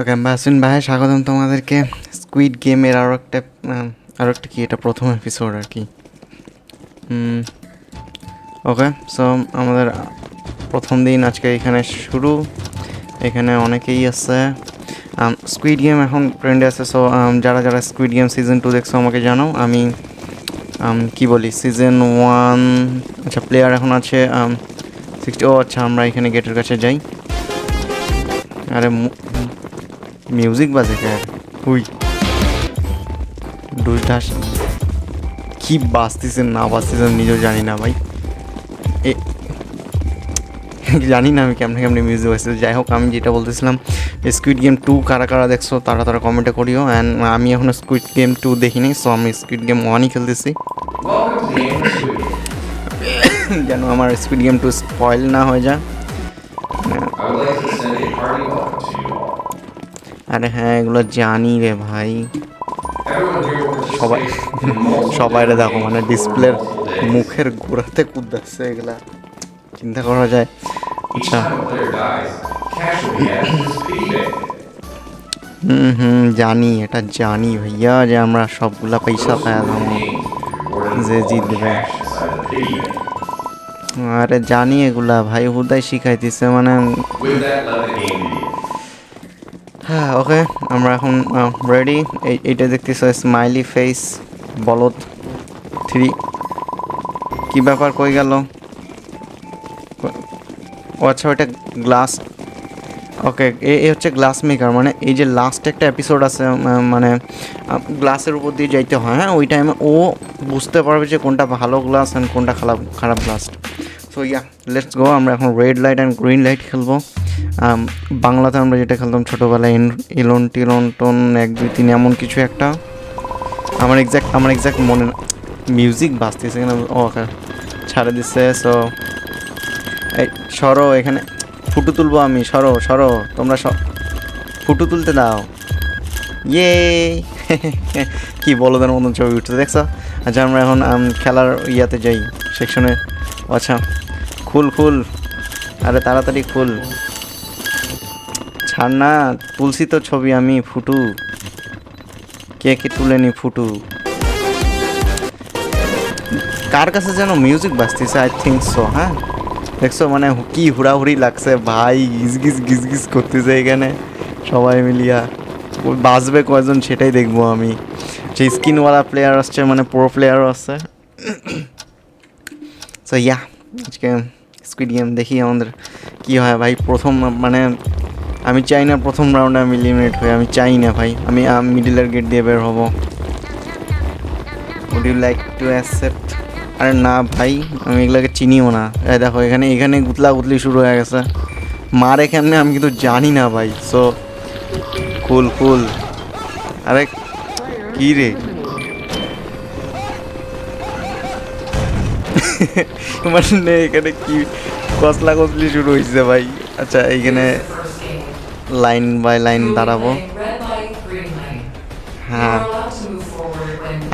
তো ক্যাম্পাসিন ভাই, স্বাগতম তোমাদেরকে। স্কুইড গেমের আরও একটা আরও একটা কি, এটা প্রথম এপিসোড আর কি। ওকে সো আমাদের প্রথম দিন আজকে এখানে শুরু। এখানে অনেকেই আছে। স্কুইড গেম এখন ট্রেন্ডে আছে সো যারা যারা স্কুইড গেম সিজন টু দেখছ আমাকে জানাও। আমি কি বলি সিজন ওয়ান আচ্ছা প্লেয়ার এখন আছে সিক্সটি ও আচ্ছা আমরা এখানে গেটের কাছে যাই। আরে মিউজিক বাজে হুই দুই ধাস কি বাজতেছে না বাজতেছে আমি নিজেও জানি না ভাই। এ জানি না আমি কেমনে কেমনে মিউজিক বাজতেছে। যাই হোক আমি যেটা বলতেছিলাম স্কুইড গেম টু কারা কারা দেখছ তারা তারা কমেন্টে করিও। অ্যান্ড আমি এখনও স্কুইড গেম টু দেখিনি সো আমি স্কুইড গেম ওয়ানই খেলতেছি. যেন আমার স্কুইড গেম টু স্পয়েল না হয়ে যায়। আরে হ্যাঁ এগুলো জানি রে ভাই। সবাই সবাই রে দেখো মানে ডিসপ্লের মুখের গোড়াতে কুদাচ্ছে এগুলা। চিন্তা করা যায়। আচ্ছা। হুম হুম, জানি, এটা জানি ভাইয়া যে আমরা সবগুলা পয়সা পাই দাম যে জিতবে। আরে জানি এগুলা ভাই, হুদাই শিখাইতেছে মানে হ্যাঁ ওকে, আমরা এখন রেডি এইটা দেখতেছ স্মাইলি ফেস বলদ থ্রি কি ব্যাপার, কই গেল? ও আচ্ছা ওটা গ্লাস ওকে, এ হচ্ছে গ্লাস মেকার মানে এই যে লাস্ট একটা এপিসোড আছে মানে গ্লাসের উপর দিয়ে যাইতে হয় হ্যাঁ? ওই টাইমে ও বুঝতে পারবে যে কোনটা ভালো গ্লাস অ্যান্ড কোনটা খারাপ খারাপ glass so yeah let's go আমরা এখন red light and green light খেলব। বাংলাতে আমরা যেটা খেলতাম ছোটোবেলায় ইলন টিলন টন, এক, দুই, তিন, এমন কিছু একটা। আমার এক্স্যাক্ট আমার এক্স্যাক্ট মনে মিউজিক বাজতেছে কেন, ও ছাড়ে দিচ্ছে সো এই, সরো এখানে ফুটু তুলবো আমি, সরো সরো, তোমরা স ফুটু তুলতে দাও। ইয়ে কি বলদের মতন ছবি উঠতে দেখছ? আচ্ছা আমরা এখন খেলার ইয়াতে যাই সেকশনে আচ্ছা খুল খুল, আরে তাড়াতাড়ি খুল। ছাড় না, তুলসি তো ছবি আমি, ফুটু। কে কে তুলে নি ফুটু? কার কাছে যেন মিউজিক বাজতেছে আই থিঙ্ক সো হ্যাঁ? দেখছ মানে কি হুড়াহুড়ি লাগছে, ভাই, গিজ গিজ গিজ গিজ করতেছে এখানে। সবাই মিলিয়া। বাজবে কয়জন সেটাই দেখব আমি। যে স্কিনওয়ালা প্লেয়ার আসছে মানে প্রো প্লেয়ারও আছে। সো ইয়া আজকে স্কুইড গেম দেখি আমাদের কি হয়, ভাই। প্রথম মানে আমি চাই না প্রথম রাউন্ডে আমি লিমিট হই, আমি চাই না ভাই। আমি মিডিলের গেট দিয়ে বের হব। Would you like to accept আরে না ভাই, আমি এগুলোকে চিনিও না। দেখো, এখানে এখানে গুতলা গুতলি শুরু হয়ে গেছে। মারে কেমনে আমি কিন্তু জানি না ভাই সো কুল কুল আরে, কি রে? মানে এখানে কি কসলা কসলি শুরু হয়েছে ভাই? আচ্ছা এইখানে লাইন বাই লাইন দাঁড়াবো। হ্যাঁ।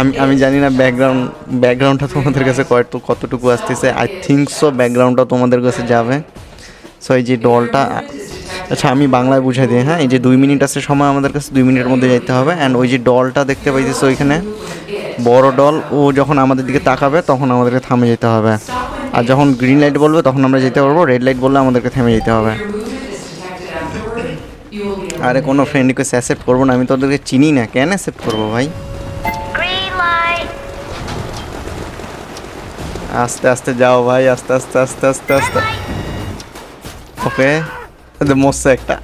আমি আমি জানি না ব্যাকগ্রাউন্ড ব্যাকগ্রাউন্ডটা তোমাদের কাছে কত কতটুকু আসতেছে। আই থিঙ্ক সো ব্যাকগ্রাউন্ডটা তোমাদের কাছে যাবে। সো এই যে ডলটা আচ্ছা আমি বাংলায় বুঝাই দিই। হ্যাঁ এই যে দুই মিনিট আছে সময় আমাদের কাছে দুই মিনিটের মধ্যে যেতে হবে। অ্যান্ড ওই যে ডলটা দেখতে পাইতেছো ওইখানে বড় ডল ও যখন আমাদের দিকে তাকাবে তখন আমাদেরকে থামে যেতে হবে। আর যখন গ্রিন লাইট বলবে তখন আমরা যেতে পারব। রেড লাইট বললে আমাদেরকে থেমে যেতে হবে। আরে কোনো ফ্রেন্ড রিকোয়েস্ট অ্যাকসেপ্ট করব না আমি তো ওদেরকে চিনি না কেন অ্যাকসেপ্ট করব ভাই. আস্তে আস্তে যাও ভাই আস্তে আস্তে আস্তে আস্তে আস্তে। ওকে মরছে একটা।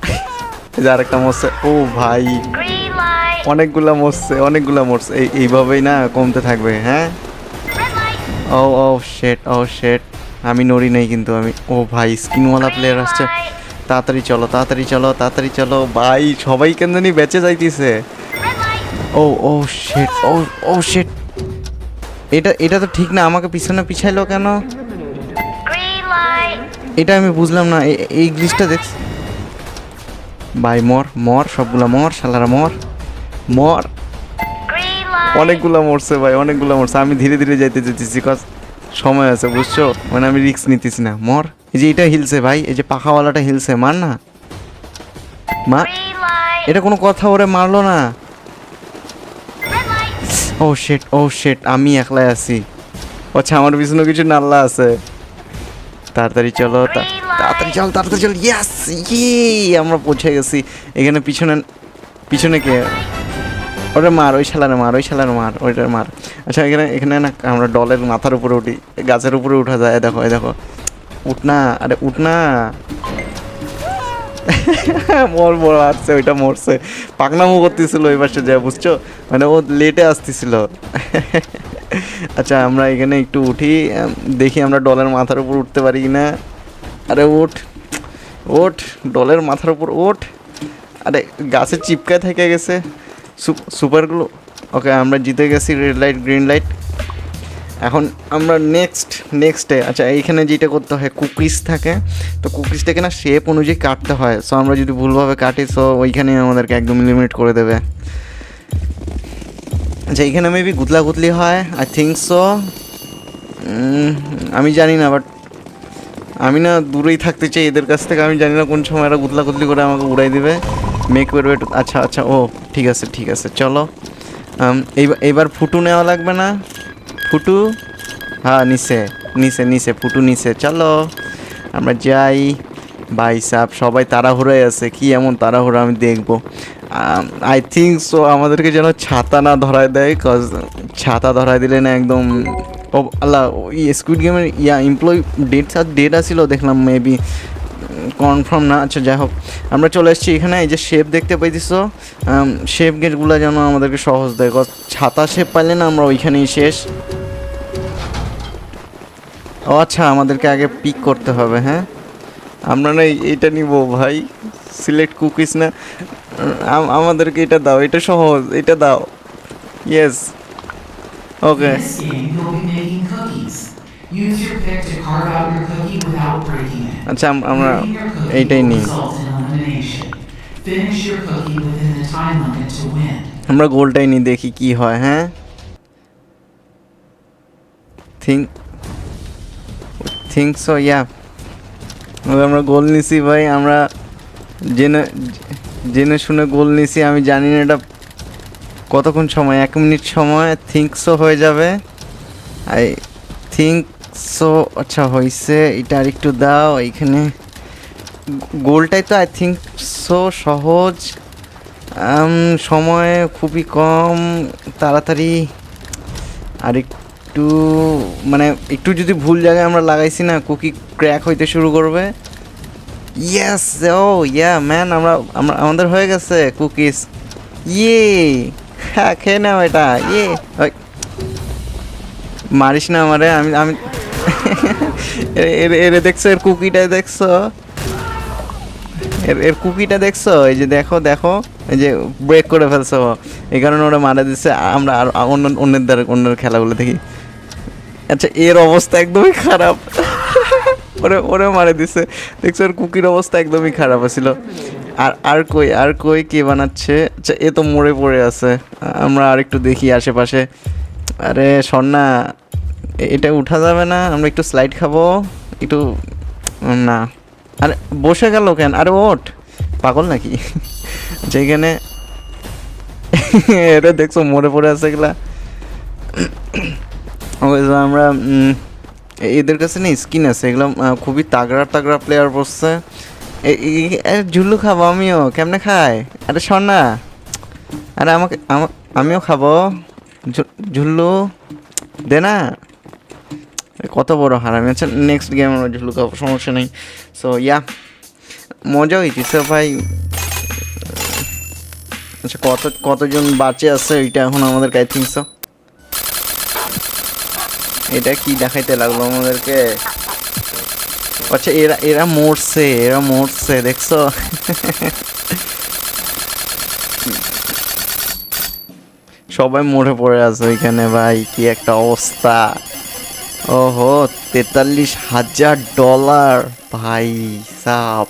এই যে আরেকটা মরছে ও ভাই। অনেকগুলা মরছে অনেকগুলা মরছে এই এইভাবেই না কমতে থাকবে হ্যাঁ? ও ও শেট ও শেট আমি নড়ি নাই কিন্তু আমি। ও ভাই স্কিনওয়ালা প্লেয়ার আসছে। তাড়াতাড়ি চলো তাড়াতাড়ি চলো তাড়াতাড়ি চলো। ভাই, সবাই কেন জানি বেঁচে যাইতেছে। ও ও শেট ও ও শেট এটা এটা তো ঠিক না, আমাকে পিছনে পিছাইলো কেন? এটা আমি বুঝলাম না এই গ্লিচটা দেখ। ভাই, মর মর, সবগুলা মর, শালারা মর মর। অনেকগুলা মরছে ভাই, অনেকগুলা মরছে, আমি ধীরে ধীরে যাইতে যেতেছি কজ সময় আছে, বুঝছ? মানে আমি রিস্ক নিতেছি না। মর। এই যে এটা হিলছে ভাই, এই যে পাখাওয়ালাটা হিলছে, মার না। মা, এটা কোনো কথা ওরে মারলো না। ও শেট ও শেট আমি একলাই আছি। আচ্ছা আমার পিছনে কিছু নাল্লা আছে। তাড়াতাড়ি চলো তাড়াতাড়ি চল তাড়াতাড়ি চল। ইয়াস ইয়ে আমরা পৌঁছে গেছি। এখানে পিছনে পিছনে কে? ওটা মার, ওই শালারে মার, ওই শালারে মার, ওইটার মার। আচ্ছা এখানে এখানে না, আমরা ডলের মাথার উপরে উঠি, গাছের উপরে উঠা যায়, দেখো দেখো। উঠনা আরে উঠনা মর মর, আসছে, ওইটা মরছে। পাকনামো করতেছিল ওই পাশে যা বুঝছ? মানে ও লেটে আসতেছিল। আচ্ছা আমরা এখানে একটু উঠি দেখি আমরা ডলের মাথার উপর উঠতে পারি না। আরে ওঠ ওঠ ডলের মাথার উপর ওঠ আরে, গাছে চিপকায় থেকে গেছে। সুপারগুলো ওকে আমরা জিতে গেছি রেড লাইট গ্রিন লাইট এখন আমরা নেক্সট নেক্সটে আচ্ছা এইখানে যেটা করতে হয় কুকিজ থাকে। তো কুকিজটাকে না শেপ অনুযায়ী কাটতে হয়। সো আমরা যদি ভুলভাবে কাটি সো ওইখানে আমাদেরকে একদম লিমিট করে দেবে। আচ্ছা এইখানে মেবি গুতলা গুতলি হয় আই থিঙ্ক সো আমি জানি না বাট আমি না দূরেই থাকতে চাই এদের কাছ থেকে। আমি জানি না কোন সময় এরা গুতলা গুতলি করে আমাকে উড়াই দিবে। মেক করবে আচ্ছা আচ্ছা ও, ঠিক আছে ঠিক আছে, চলো। এইবার ফুটু নেওয়া লাগবে না। ফুটু? হ্যাঁ নিচে নিচে নিচে, ফুটু নিচে, চলো। আমরা যাই। ভাই সাহ সবাই তাড়াহুড়োয় আছে, কি এমন তাড়াহুড়ো আমি দেখব। আই থিঙ্ক সো আমাদেরকে যেন ছাতা না ধরায় দেয় কজ ছাতা ধরায় দিলে না একদম ও আল্লাহ, ওই স্কুইড গেমের ইয়া এমপ্লয় ডেট ডেট আসছিল দেখলাম মেবি কনফার্ম না আচ্ছা যাই হোক। আমরা চলে এসেছি এখানে, এই যে শেপ দেখতে পাইতেছ শেপ গেটগুলো যেন আমাদেরকে সহজ দেয়। ছাতা শেপ পাইলে না আমরা ওইখানেই শেষ। ও আচ্ছা আমাদেরকে আগে পিক করতে হবে হ্যাঁ? আমরা না এইটা নিব ভাই সিলেক্ট কুকিজ না। আমাদেরকে এটা দাও, এটা সহজ, এটা দাও। ইয়েস ওকে time আমরা এইটাই নিই। আমরা গোলটাই নিই, দেখি কি হয় হ্যাঁ? থিঙ্ক থিঙ্ক সো ইয়া আমরা গোল নিছি ভাই, আমরা জেনে জেনে শুনে গোল নিছি, আমি জানি না এটা কতক্ষণ সময়, এক মিনিট সময় থিঙ্ক সো হয়ে যাবে। আই থিঙ্ক সো আচ্ছা হয়েছে এটা আর একটু দাও, এইখানে। গোলটাই তো আই থিঙ্ক সো সহজ। সময় খুবই কম, তাড়াতাড়ি আর একটু মানে একটু যদি ভুল জায়গায় আমরা লাগাইছি না, কুকি ক্র্যাক হইতে শুরু করবে। ইয়েস ও ইয়া ম্যান আমরা আমরা, আমাদের হয়ে গেছে কুকিজ ইয়ে হ্যাঁ খেয়ে নাও এটা ইয়ে মারিস না আমারে, আমি আমি এর- দেখছ, এর কুকিটা দেখছ? এর এর কুকিটা দেখছ? এই যে দেখো দেখো, এই যে ব্রেক করে ফেলছো। এই কারণে ওরা মারা দিচ্ছে আমরা আর অন্য, অন্যের দ্বারা, অন্যের খেলাগুলো দেখি। আচ্ছা এর অবস্থা একদমই খারাপ। ওরে ওরে মারা দিচ্ছে দেখছ ওর কুকির অবস্থা একদমই খারাপ ছিল আর আর কই আর কই কে বানাচ্ছে? আচ্ছা এ তো মরে পড়ে আছে। আমরা আর একটু দেখি আশেপাশে। আরে এ- এটা উঠা যাবে না, আমরা একটু স্লাইড খাব, একটু না। আরে, বসে গেল কেন? আরে, ওঠ। পাগল নাকি? যেখানে এটা দেখছ, মরে পড়ে আছে এগুলা। আমরা এদের কাছে না স্কিন আছে, এগুলো খুবই তাগড়া তাগড়া প্লেয়ার বসছে। ঝুল্লু খাব আমিও, কেমনে খাই আরে, শোন না। আরে, আমাকে, আমা- আমিও খাব। ঝুল্লু, দে না। কত বড় হারামি আচ্ছা নেক্সট গেম আমরা সমস্যা নেই। সো ইয়া মজা হইতেছে ভাই। আচ্ছা কত, কতজন বাঁচে আছে, এটা এখন আমাদের আই থিঙ্ক সো এটা কি দেখাইতে লাগল আমাদেরকে? আচ্ছা এরা এরা মরছে এরা মরছে, দেখছ? সবাই মরে পড়ে আছে ওইখানে ভাই, কি একটা অবস্থা। ওহো, তেতাল্লিশ হাজার ডলার, ভাই সাপ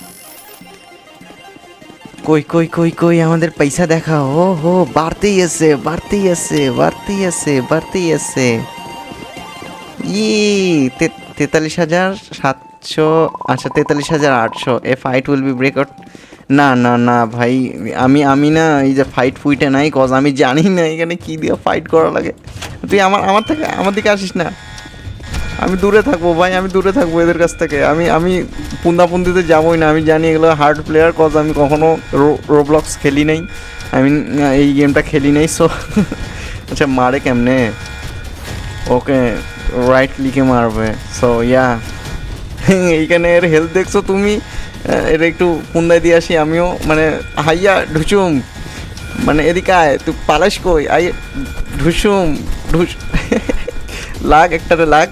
কই কই কই কই, আমাদের পয়সা দেখা ও হো বাড়তেই আছে বাড়তেই আছে বাড়তেই আছে বাড়তেই আছে। ই তেতাল্লিশ হাজার সাতশো আচ্ছা তেতাল্লিশ হাজার আটশো, a fight will be break out না না না, ভাই, আমি আমি না, এই যে ফাইট ফুইটে নাই কজ আমি জানি না এখানে কী দিয়ে ফাইট করা লাগে। তুই আমার আমার থেকে, আমার দিকে আসিস না। আমি দূরে থাকব, ভাই, আমি দূরে থাকব এদের কাছ থেকে। আমি আমি পুন্দাপুন্দিতে যাবোই না। আমি জানি এগুলো হার্ড প্লেয়ার কজ আমি কখনো রোবলক্স খেলি নাই। আমি এই গেমটা খেলি নাই সো আচ্ছা মারে কেমনে? ওকে রাইট ক্লিকে মারবে। সো ইয়া এইখানে এর হেলথ দেখছ তুমি? এটা একটু পুন্দায় দিয়ে আসি, আমিও মানে হাইয়া ঢুচুম মানে এদিকে আয়, তুই পালাস কই? আই ঢুসুম, ঢুস লাগ, একটারে লাগ।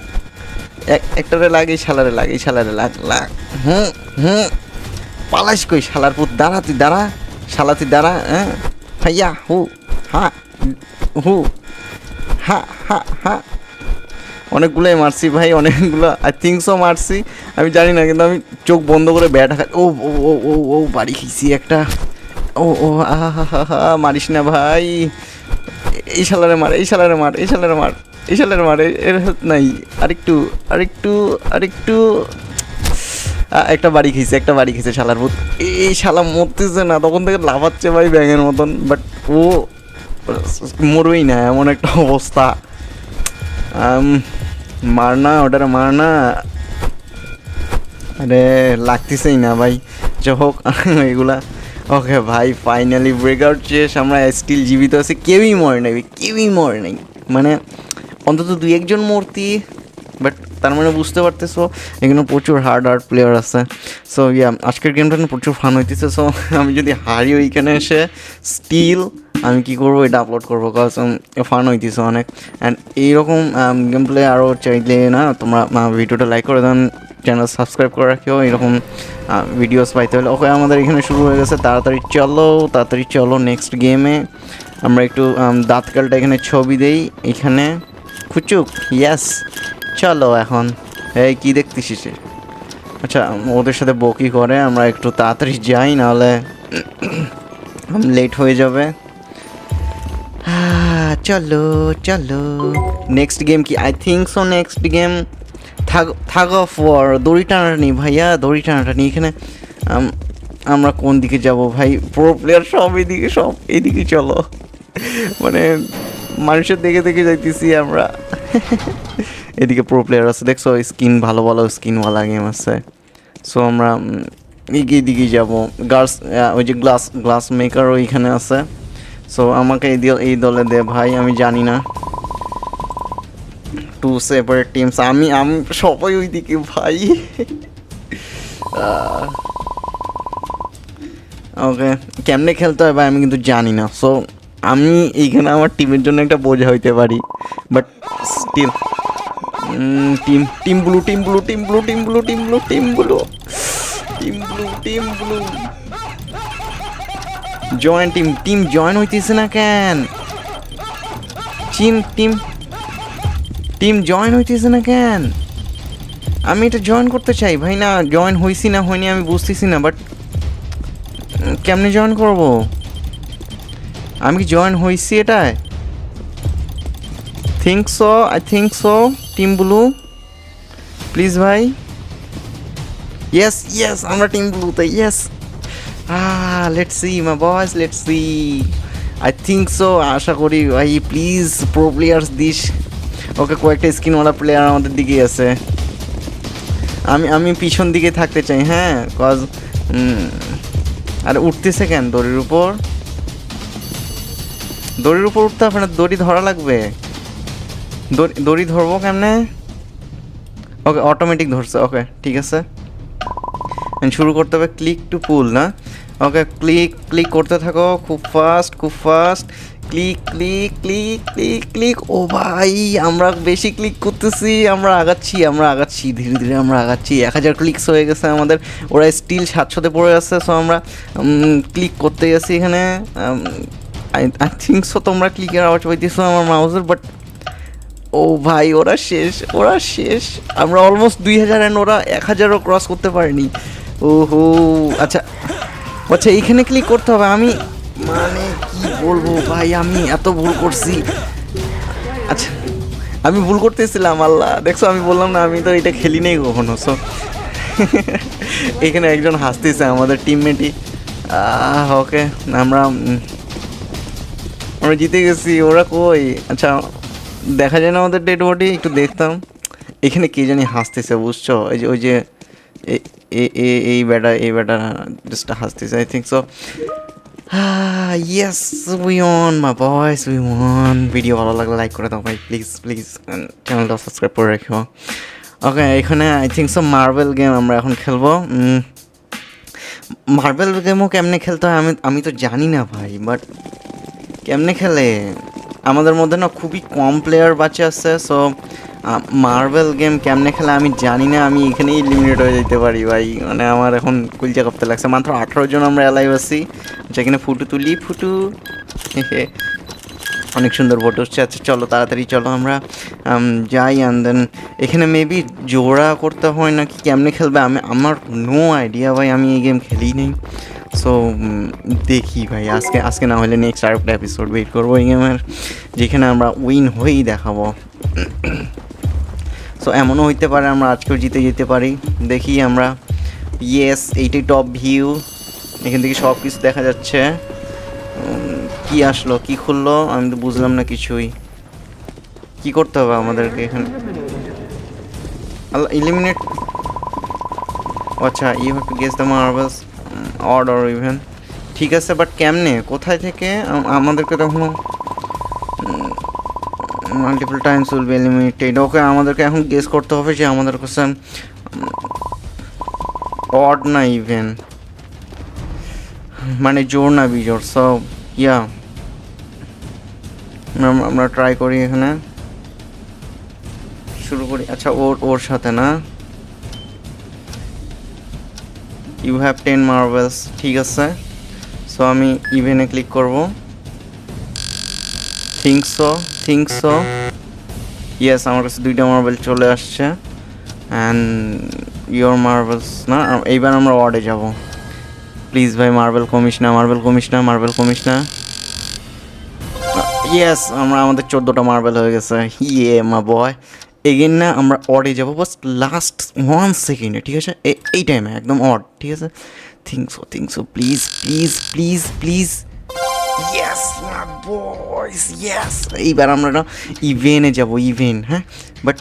একটারে লাগ, এই শালারে লাগ, এই শালারে লাগ লাগ। হুম হুম। পালাস কই শালার পুত? দাঁড়া তুই, দাঁড়া। শালা তুই, দাঁড়া হ্যাঁ। হাইয়া হু, হা হু, হা হা হা। অনেকগুলোই মারছি ভাই, অনেকগুলো আই থিঙ্ক সো মারছি। আমি জানি না, কিন্তু আমি চোখ বন্ধ করে ব্যাট হাঁকা ও ও ও ও ও, বাড়ি খেয়েছি একটা। ও ও আহা হা হা হা, মারিস না ভাই। এই শালারে মার, এই শালারে মার, এই শালারে মার। এই শালারে মার এর নাই। আরেকটু আরেকটু আরেকটু। একটা বাড়ি খেয়েছে একটা বাড়ি খেয়েছে শালার ভূত। এই শালা মরতেছে না তখন থেকে লাফাচ্ছে ভাই ব্যাঙের মতন বাট ও মরবেই না এমন একটা অবস্থা। আম, মার না ওটারে মার না আরে লাগতেছেই না ভাই। যাই হোক এগুলা। ওকে ভাই ফাইনালি ব্রেকআউট শেষ। আমরা স্টিল জীবিত আছি কেউই মরে নাই কেউই মরে নাই। মানে অন্তত দুই একজন মূর্তি বাট তার মানে বুঝতে পারতেছো এখানে প্রচুর হার্ড হার্ড প্লেয়ার আছে। সো ইয়া আজকের গেমটা প্রচুর ফান হইতেছে। সো আমি যদি হারি ওইখানে এসে স্টিল আমি কি করব? এটা আপলোড করব কজ ফান হইতেছে অনেক। অ্যান্ড এইরকম গেম প্লে আরও চাইলে না তোমরা ভিডিওটা লাইক করে দেন চ্যানেল সাবস্ক্রাইব করে রাখিও। এরকম ভিডিওস পাইতে হলে। ওকে আমাদের এখানে শুরু হয়ে গেছে। তাড়াতাড়ি চলো তাড়াতাড়ি চলো নেক্সট গেমে আমরা একটু আম, দাঁতকালটা এখানে ছবি দেই এখানে। খুচুক ইয়াস চলো এখন। এই, কি দেখতেছিস? আচ্ছা ওদের সাথে বকি করে আমরা একটু তাড়াতাড়ি যাই, নাহলে লেট হয়ে যাবে। চলো চলো। নেক্সট গেম কি? I think so next game tug of war দড়ি টানাটানি, ভাইয়া, দড়ি টানাটানি। এখানে, আম- আমরা কোন দিকে যাব ভাই? প্রো প্লেয়ার সব এদিকে সব এদিকে চলো। মানে মানুষের দেখে দেখে যাইতেছি আমরা। এদিকে প্রো প্লেয়ার আছে, দেখছ স্কিন ভালো ভালো স্কিনওয়ালা গেম আছে। সো আমরা এগিয়ে দিকে যাব। গার্লস ওই যে গ্লাস গ্লাস মেকার ওইখানে আছে। সো আমাকে এই এই দলে দে ভাই, আমি জানি না। টু সেপারেট টিমস আমি আমি সবাই ওইদিকে ভাই। ওকে কেমনে খেলতে হয় ভাই, আমি কিন্তু জানি না। সো আমি এইখানে আমার টিমের জন্য একটা বোঝা হইতে পারি but still team team blue team blue team blue team blue team blue team blue team blue team blue join team team join হইতেছে না কেন? টিম টিম টিম জয়েন হইতেছে না কেন? আমি এটা জয়েন করতে চাই, ভাই না জয়েন হইছি না, হয়নি, আমি বুঝতেছি না বাট কেমনে জয়েন করব? আমি কি জয়েন হইছি এটায়? Think so I think so team blue please ভাই। ইয়েস ইয়েস আমরা team ব্লুতে yes let's see my boys let's see I think so আশা করি, ভাই please pro players this okay কয়েকটা স্কিনওয়ালা প্লেয়ার আমাদের দিকে আছে। আমি আমি পিছন দিকে থাকতে চাই হ্যাঁ কজ আর উঠতেছে কেন দড়ির উপর? দড়ির উপর উঠতে হবে না, দড়ি ধরা লাগবে। দড়ি ধরবো কেমনে? ওকে অটোমেটিক ধরছে ওকে ঠিক আছে। শুরু করতে হবে ক্লিক টু পুল না? ওকে ক্লিক ক্লিক করতে থাকো, খুব ফাস্ট খুব fast click click click click click ও ভাই, আমরা বেশি ক্লিক করতেছি, আমরা আগাচ্ছি আমরা আগাচ্ছি, ধীরে ধীরে আমরা আগাচ্ছি। এক হাজার ক্লিকস হয়ে গেছে আমাদের, ওরা স্টিল সাতশোতে পড়ে আছে সো আমরা ক্লিক করতে গেছি এখানে। আই থিঙ্ক সো তোমরা ক্লিকের আওয়াজ পাইতেছো আমার মাউসের বাট ও ভাই, ওরা শেষ ওরা শেষ। আমরা অলমোস্ট দুই হাজার অ্যান্ড ওরা এক হাজারও ক্রস করতে পারিনি। ওহো আচ্ছা আচ্ছা এইখানে ক্লিক করতে হবে। আমি মানে কি বলব ভাই, আমি এত ভুল করছি। আচ্ছা আমি ভুল করতেছিলাম, আল্লাহ। দেখছ, আমি বললাম না, আমি তো এটা খেলি নাই কখনো সো এখানে একজন হাসতেছে আমাদের টিমমেটই ওকে আমরা আমরা জিতে গেছি, ওরা কই? আচ্ছা দেখা যায় না আমাদের ডেড বডি একটু দেখতাম। এখানে কে জানি হাসতেছে, বুঝছ? ওই যে ওই যে এই ব্যাটা এই ব্যাটা জাস্ট হাসতেছে I think so yes we won my boys we one video ভালো লাগলে লাইক করে দাও ভাই প্লিজ প্লিজ চ্যানেলটা সাবস্ক্রাইব করে রেখো। ওকে এখানে I think so marble game আমরা এখন খেলব। মার্বেল গেমও কেমনে খেলতে হয় আমি আমি তো জানি না ভাই বাট কেমনে খেলে? আমাদের মধ্যে না খুবই কম প্লেয়ার বাঁচে আছে সো মার্বেল গেম কেমনে খেলে আমি জানি না, আমি এখানেই লিমিটেড হয়ে যেতে পারি ভাই। মানে আমার এখন কুলচা কাঁপতে লাগছে। মাত্র আঠারো জন আমরা অ্যালাইভ আছি যেখানে ফুটু তুলি, ফুটু। অনেক সুন্দর ফটো হচ্ছে আচ্ছা চলো, তাড়াতাড়ি চলো আমরা। যাই অ্যান্ড দেন এখানে মেবি জোড়া করতে হয় নাকি? কেমনে খেলবে? আমি, আমার নো আইডিয়া ভাই, আমি এই গেম খেলি নেই। সো দেখি ভাই, আজকে আজকে না হলে নেক্সট আর একটা এপিসোড ওয়েট করব এই গেমের যেখানে আমরা উইন হয়েই দেখাবো। সো এমনও হইতে পারে আমরা আজকেও জিতে যেতে পারি। দেখি আমরা ইয়েস এইটাই টপ ভিউ এখান থেকে সব কিছু দেখা যাচ্ছে। কি আসলো, কি খুললো, আমি তো বুঝলাম না কিছুই। কি করতে হবে আমাদেরকে এখানে? আল্লাহ ইলিমিনেট আচ্ছা you have to guess the marbles odd or even ঠিক আছে বাট কেমনে? কোথায় থেকে? আমাদেরকে তখন multiple times will be limited okay, আমাদেরকে এখন গেস করতে হবে যে আমাদের কাছে অড না ইভেন মানে জোর না বিজোর সব ইয়া আমরা ট্রাই করি এখানে। শুরু করি। আচ্ছা ওর ওর সাথে না? ইউ হ্যাভ টেন মার্বেলস ঠিক আছে? সো আমি ইভেনে ক্লিক করব। থিঙ্ক সো ইয়েস আমার কাছে দুইটা মার্বেল চলে আসছে। অ্যান্ড ইয়োর মার্বেলস না? এইবার আমরা ওয়ার্ডে যাব। প্লিজ ভাই মার্বেল কমিস না মার্বেল কমিস না মার্বেল কমিস না। ইয়েস আমরা আমাদের চোদ্দোটা মার্বেল হয়ে গেছে। ইয়ে মা বয় এগেন না, আমরা অডে যাব বাস লাস্ট ওয়ান সেকেন্ডে ঠিক আছে? এই টাইমে একদম অড ঠিক আছে? Think so think so please please please please yes boys yes এইবার আমরা না ইভেনে যাব ইভেন হ্যাঁ? বাট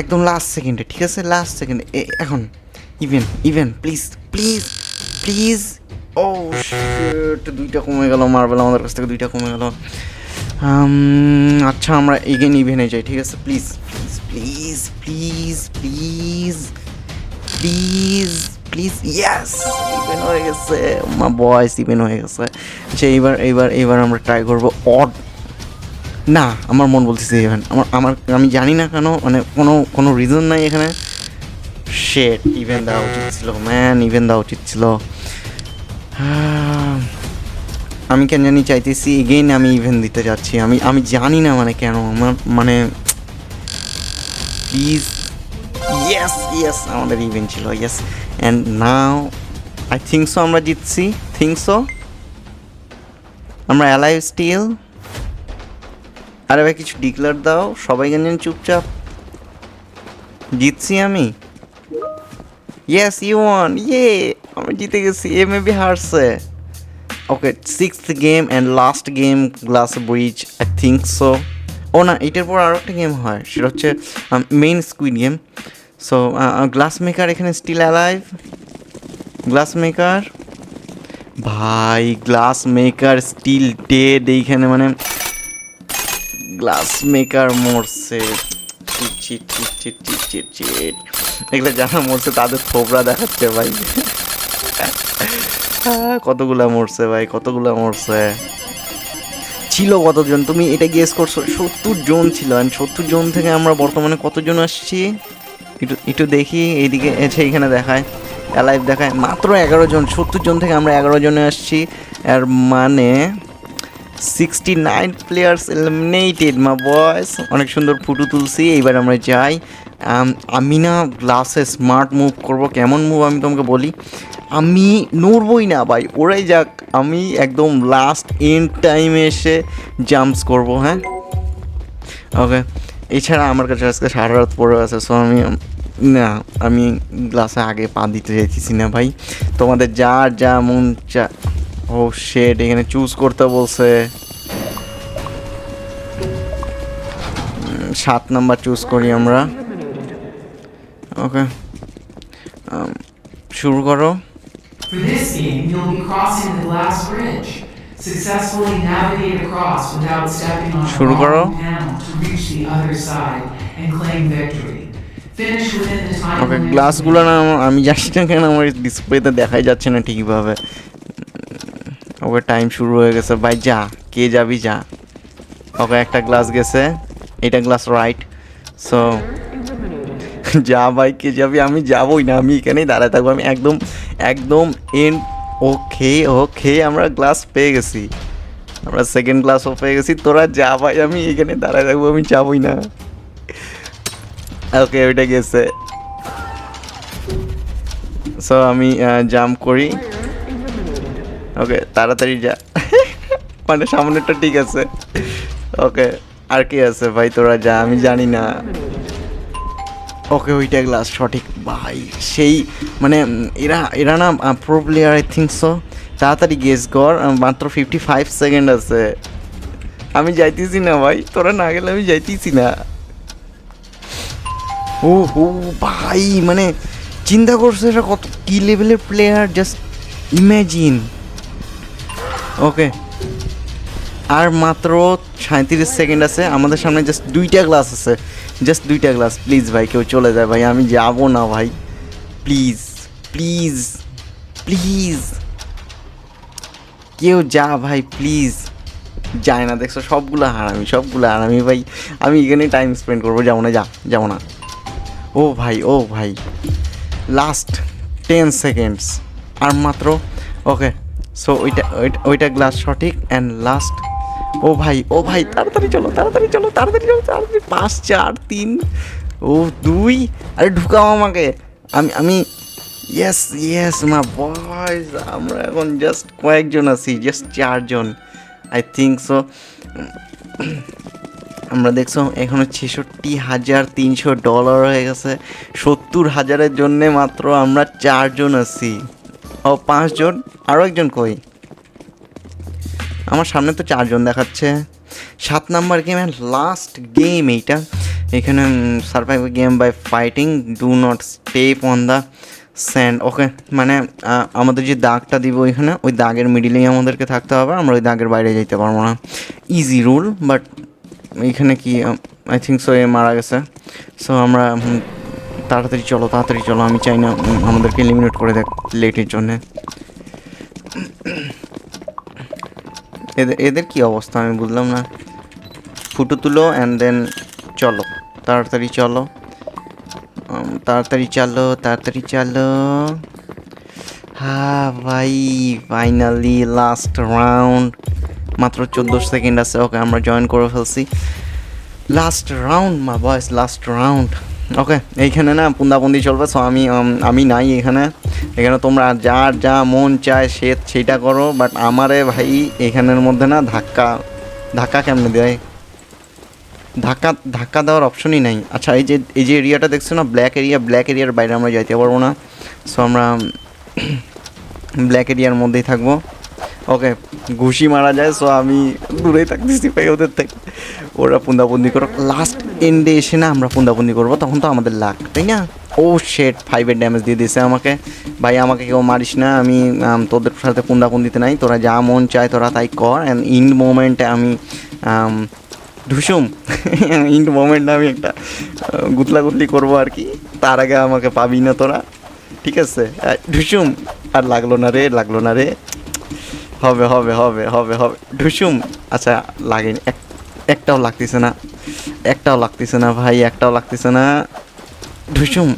একদম লাস্ট সেকেন্ডে ঠিক আছে? লাস্ট সেকেন্ডে এখন even even please please please ও দুইটা কমে গেল মার্বেল আমাদের কাছ থেকে দুইটা কমে গেল। আচ্ছা আমরা এগেন ইভেনে যাই ঠিক আছে? Please please please please please please yes even হয়ে গেছে। মা বয়স ইভেন হয়ে গেছে। আচ্ছা এইবার এইবার এইবার আমরা ট্রাই করব অড না আমার মন বলতেছে ইভেন আমার আমার আমি জানি না কেন মানে কোনো কোনো রিজন নাই এখানে। শেট ইভেন দেওয়া উচিত ছিল। ম্যান ইভেন দেওয়া উচিত ছিল। আহ, আমি কেন জানি চাইতেছি এগেইন আমি ইভেন দিতে যাচ্ছি, আমি আমি জানি না মানে কেন, আমার মানে প্লিজ ইয়েস ইয়েস আমাদের ইভেন্ট ছিল yes and now I think so আমরা জিতছি থিঙ্ক সো আমরা অ্যালাইভ স্টিল আরে ভাই, কিছু ডিক্লার দাও, সবাই কেন জানি চুপচাপ? জিতছি আমি? ইয়েস ইউ ওয়ান ইয়ে আমি জিতে গেছি এ মেবি হারছে। Okay sixth game and last game glass bridge I think so ও না, এটার পর আরও একটা গেম হয়, সেটা হচ্ছে main squid game so glass maker এখানে স্টিল অ্যালাইভ গ্লাস মেকার ভাই গ্লাস মেকার স্টিল ডেড এইখানে মানে গ্লাস মেকার মরছে। Cheat cheat cheat cheat cheat cheat. এগুলো যারা মরছে, তাদের থোবরা দেখাচ্ছে, ভাই। কতগুলা মরছে ভাই, কতগুলা মরছে? ছিল কতজন? তুমি এটা গেস করছ? সত্তর জন ছিল সত্তর জন থেকে আমরা বর্তমানে কতজন আসছি? একটু একটু দেখি, এইদিকে এসে এখানে দেখায়। অ্যালাইভ দেখায়। মাত্র এগারো জন, সত্তর জন থেকে আমরা এগারো জনে আসছি। আর মানে সিক্সটি নাইন প্লেয়ার্স এলিমিনেটেড মা বয়স অনেক সুন্দর ফুটো তুলছি। এইবার আমরা যাই। আম, আমি না গ্লাসে স্মার্ট মুভ করব। কেমন মুভ আমি তোমাকে বলি? আমি নড়বই না ভাই ওরাই যাক। আমি একদম লাস্ট এন্ড টাইমে এসে জাম্পস করব হ্যাঁ? ওকে এছাড়া আমার কাছে আজকে সারা রাত পড়ে আছে সো আমি না আমি গ্লাসে আগে পা দিতে চাইতেছি না ভাই। তোমাদের যা যা মন চা ও শেট এখানে চুজ করতে বলছে। সাত নাম্বার চুজ করি আমরা। ওকে শুরু করো For this game, you'll be crossing the glass bridge. Successfully navigate across without stepping on a wrong panel to reach the other side and claim victory. ওকে গ্লাসগুলো না আমি জানি না কেন আমার ডিসপ্লেতে দেখাই যাচ্ছে না ঠিকভাবে ওকে টাইম শুরু হয়ে গেছে ভাই যা কে যাবি যা ওকে একটা গ্লাস গেছে এটা গ্লাস রাইট সো যা ভাই, কে যাবি? আমি যাবই না, আমি এখানেই দাঁড়ায় থাকব। আমি একদম একদম এন্ড ওকে ওকে আমরা গ্লাস পেয়ে গেছি। আমরা সেকেন্ড গ্লাসও পেয়ে গেছি। তোরা যা ভাই, আমি এখানে দাঁড়ায় থাকব, আমি যাবই না। ওকে ওইটা গেছে। সো আমি জাম্প করি। ওকে তাড়াতাড়ি যা। মানে সামনেরটা ঠিক আছে। ওকে আর কি আছে ভাই, তোরা যা, আমি জানি না। ওকে, ওইটা গ্লাস সঠিক। ভাই, সেই মানে এরা এরা না pro player I think so তাড়াতাড়ি গেস কর মাত্র ফিফটি ফাইভ সেকেন্ড আছে। আমি যাইতেছি না ভাই, তোরা না গেলে আমি যাইতেছি না। ও ও, ভাই মানে চিন্তা করছ এটা কত, কি লেভেলের প্লেয়ার জাস্ট ইমাজিন ওকে আর মাত্র সাঁত্রিশ সেকেন্ড আছে, আমাদের সামনে জাস্ট দুইটা গ্লাস আছে। জাস্ট দুইটা গ্লাস প্লিজ ভাই, কেউ চলে যায় ভাই, আমি যাব না ভাই। প্লিজ প্লিজ প্লিজ কেউ যা ভাই প্লিজ যায় না, দেখছ, সবগুলো হারামি সবগুলো হারামি ভাই। আমি এখানে টাইম স্পেন্ড করব, যাব না, যা, যাব না। ও ভাই ও ভাই। লাস্ট টেন সেকেন্ডস আর মাত্র ওকে সো ওইটা, ওইটা- গ্লাস সঠিক অ্যান্ড লাস্ট ও ভাই ও ভাই, তাড়াতাড়ি চলো তাড়াতাড়ি চলো তাড়াতাড়ি চলো, তাড়াতাড়ি। পাঁচ, চার, তিন, ও দুই। আরে ঢুকাও আমাকে। আমি আমি ইয়েস ইয়েস মা বয়স আমরা এখন জাস্ট কয়েকজন আছি জাস্ট চারজন আই থিঙ্ক সো আমরা দেখছ, এখনও ছেষট্টি হাজার তিনশো ডলার হয়ে গেছে। সত্তর হাজারের জন্যে মাত্র আমরা চারজন আছি। ও, পাঁচজন আরও একজন কই? আমার সামনে তো চারজন দেখাচ্ছে। সাত নাম্বার গেমের লাস্ট গেম এইটা। এখানে survive game by fighting do not step on the sand okay মানে আমাদের যে দাগটা দিব ওইখানে ওই দাগের মিডিলেই আমাদেরকে থাকতে হবে, আমরা ওই দাগের বাইরে যেতে পারব না। ইজি রুল বাট এইখানে কি আই থিঙ্ক সো এ মারা গেছে। সো আমরা তাড়াতাড়ি চলো তাড়াতাড়ি চলো, আমি চাই না আমাদেরকে এলিমিনেট করে দেখ লেটের জন্যে। এদের এদের কি অবস্থা? আমি বুঝলাম না। ফুটো তুলো অ্যান্ড দেন চলো। তাড়াতাড়ি চলো। তাড়াতাড়ি চলো তাড়াতাড়ি চলো। হ্যাঁ ভাই ফাইনালি লাস্ট রাউন্ড মাত্র চোদ্দ সেকেন্ড আছে, ওকে আমরা জয়েন করে ফেলছি। লাস্ট রাউন্ড মা বয়স লাস্ট রাউন্ড ওকে এইখানে না পুন্দাবন্দি চলবে সো আমি আমি নাই এখানে। এখানে তোমরা যার যা মন চায় সে সেইটা করো বাট আমারে ভাই এখানের মধ্যে না ধাক্কা ধাক্কা কেমনে দেয়? ধাক্কা ধাক্কা দেওয়ার অপশনই নাই। আচ্ছা এই যে এই যে এরিয়াটা দেখছ না ব্ল্যাক এরিয়া ব্ল্যাক এরিয়ার বাইরে আমরা যাইতে পারব না। সো আমরা ব্ল্যাক এরিয়ার মধ্যেই থাকব। ওকে ঘুষি মারা যায় সো আমি দূরেই থাকতেছি ভাই ওদের থেকে। ওরা পুন্দাবন্দি করো। লাস্ট এন্ডে এসে না আমরা পুন্দাবন্দি করব তখন তো আমাদের লাগ তাই না? ও শেট ফাইভের ড্যামেজ দিয়ে দিয়েছে আমাকে। ভাই আমাকে কেউ মারিস না আমি তোদের সাথে পুন্দাবন্দিতে নাই তোরা যা মন চায় তোরা তাই কর। অ্যান্ড ইন মোমেন্টে আমি ঢুসুম ইন মোমেন্টে আমি একটা আহ, গুতলাগুতলি করব আর কি। তার আগে আমাকে পাবি না তোরা ঠিক আছে? ঢুসুম আর লাগল না রে লাগল না রে। হবে হবে হবে হবে হবে। ঢুসুম আচ্ছা লাগেনি। এক, একটাও লাগতেছে না। একটাও লাগতেছে না, ভাই, একটাও লাগতেছে না। ঢুসুম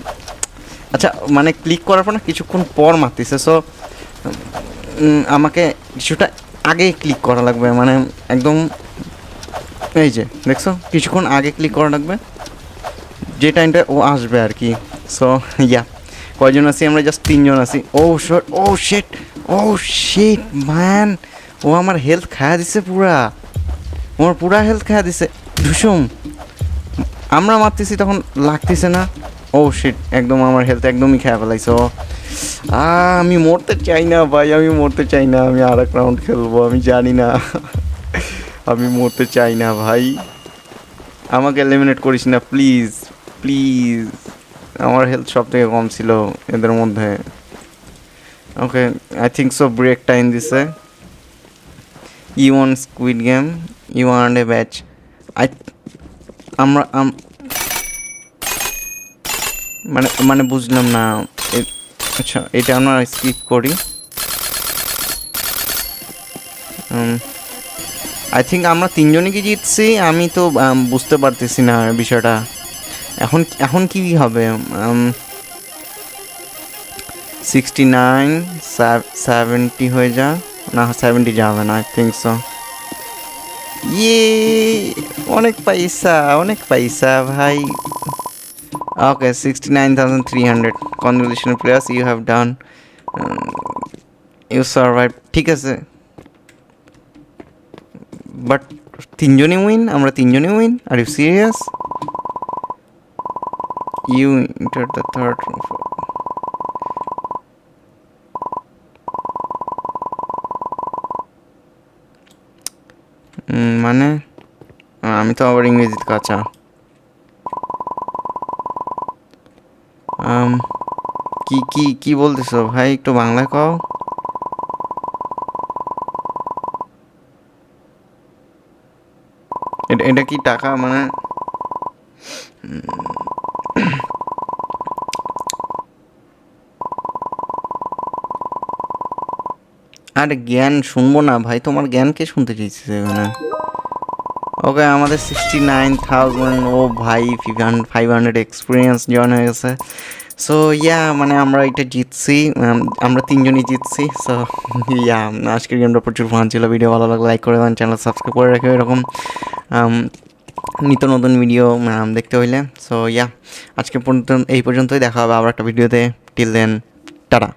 আচ্ছা মানে ক্লিক করার পর না কিছুক্ষণ পর মারতেছে। সো আমাকে কিছুটা আগে ক্লিক করা লাগবে। মানে একদম, এই যে, দেখছ? কিছুক্ষণ আগে ক্লিক করা লাগবে। যে টাইমটা ও আসবে আর কি। সো ইয়া কয়জন আছি আমরা? জাস্ট তিনজন আছি। ও শট ও শেট ও শেট ম্যান ও আমার হেলথ খায়া দিছে পুরা। ওর পুরা হেলথ খায়া দিছে। ধুসুম। আমরা মারতেছি তখন লাগতেছে না। ও শিট একদম আমার হেলথ একদমই খেয়া ফেলাইছে ও আমি মরতে চাই না ভাই, আমি মরতে চাই না। আমি আর এক রাউন্ড খেলব, আমি জানি না। আমি মরতে চাই না ভাই। আমাকে এলিমিনেট করিস না প্লিজ প্লিজ আমার হেলথ সব থেকে কম ছিল এদের মধ্যে। Okay I think so break time দিছে you won squid game you won a batch I আমরা আম- মানে মানে বুঝলাম না। আচ্ছা এটা আমরা স্কিপ করি। আই থিঙ্ক আমরা তিনজনই কি জিতছি? আমি তো বুঝতে পারতেছি না বিষয়টা। এখন এখন কি হবে? সিক্সটি নাইন সেভেন্টি হয়ে যা। না সেভেন্টি যাবে না আই থিঙ্ক সো ইয়ে অনেক পয়সা অনেক পয়সা ভাই। Okay sixty nine thousand three hundred congratulation players you have done you survive ঠিক আছে। বাট তিনজনই উইন আমরা তিনজনই win are you serious you enter the third মানে? আমি তো আবার ইংরেজিতে কাঁচা। কি কি কি বলতেছো? ভাই, একটু বাংলায় কও। এটা কি টাকা মানে? আরে জ্ঞান শুনব না ভাই, তোমার জ্ঞান কে শুনতে চাইছে এখানে? ওকে, আমাদের সিক্সটি নাইন থাউজেন্ড ও ভাই ফাইভ হান্ড্রেড এক্সপিরিয়েন্স জয়েন হয়ে গেছে। সো ইয়া মানে আমরা এটা জিতছি আমরা তিনজনই জিতছি সো ইয়া আজকের গেমটা প্রচুর ফান ছিল ভিডিও ভালো লাগলে লাইক করে দেন চ্যানেল সাবস্ক্রাইব করে রাখো এরকম নিত্য নতুন ভিডিও দেখতে হইলে। সো ইয়া আজকে পর্যন্ত, এই পর্যন্তই, দেখা হবে আবার একটা ভিডিওতে টিল দেন টাটা